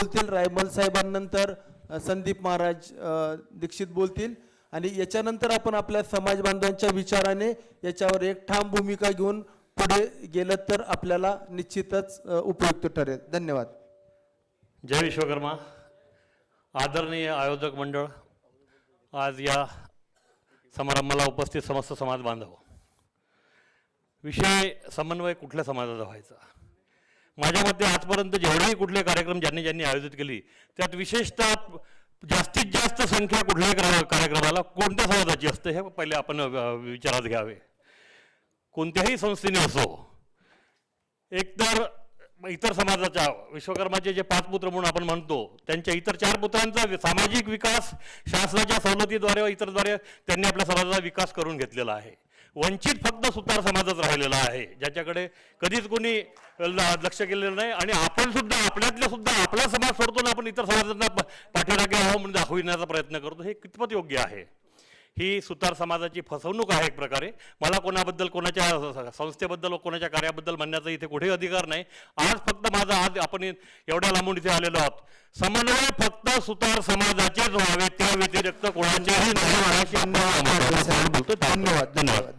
बोलतील रायमल साहेबांनंतर संदीप महाराज दीक्षित बोलतील. आणि याच्यानंतर आपण आपल्या समाज बांधवांच्या विचाराने याच्यावर एक ठाम भूमिका घेऊन पुढे गेलं तर आपल्याला निश्चितच उपयुक्त ठरेल. धन्यवाद. जय विश्वकर्मा. आदरणीय आयोजक मंडळ आज या समारंभाला उपस्थित समस्त समाज बांधव. विषय समन्वय कुठल्या समाजाचा व्हायचा? माझ्या मते आजपर्यंत जेवढेही कुठले कार्यक्रम ज्यांनी ज्यांनी आयोजित केली त्यात विशेषतः जास्तीत जास्त संख्या कुठल्याही कार्यक्रमाला कोणत्या समाजाची असते हे पहिले आपण विचारात घ्यावे. कोणत्याही संस्थेने असो एकतर इतर समाजाच्या विश्वकर्माचे जे पाच पुत्र म्हणून आपण म्हणतो त्यांच्या इतर चार पुत्रांचा सामाजिक विकास शासनाच्या सवलतीद्वारे व इतरद्वारे त्यांनी आपल्या समाजाचा विकास करून घेतलेला आहे. वंचित फक्त सुतार समाजच राहिलेला आहे. ज्याच्याकडे कधीच कोणी लक्ष केलेलं नाही आणि आपण सुद्धा आपल्यातल्या सुद्धा आपला समाज सोडतो ना आपण इतर समाजांना पाठीराखे आहो म्हणून दाखविण्याचा प्रयत्न करतो हे कितपत योग्य आहे? ही सुतार समाजाची फसवणूक आहे एक प्रकारे. मला कोणाबद्दल कोणाच्या संस्थेबद्दल व कोणाच्या कार्याबद्दल म्हणण्याचा इथे कुठेही अधिकार नाही. आज फक्त माझा आज आपण एवढ्या लांबून इथे आलेलो आहोत. समन्वय फक्त सुतार समाजाचेच व्हावे त्या व्यतिरिक्त कोणाच्याही नाही. बोलतो धन्यवाद धन्यवाद.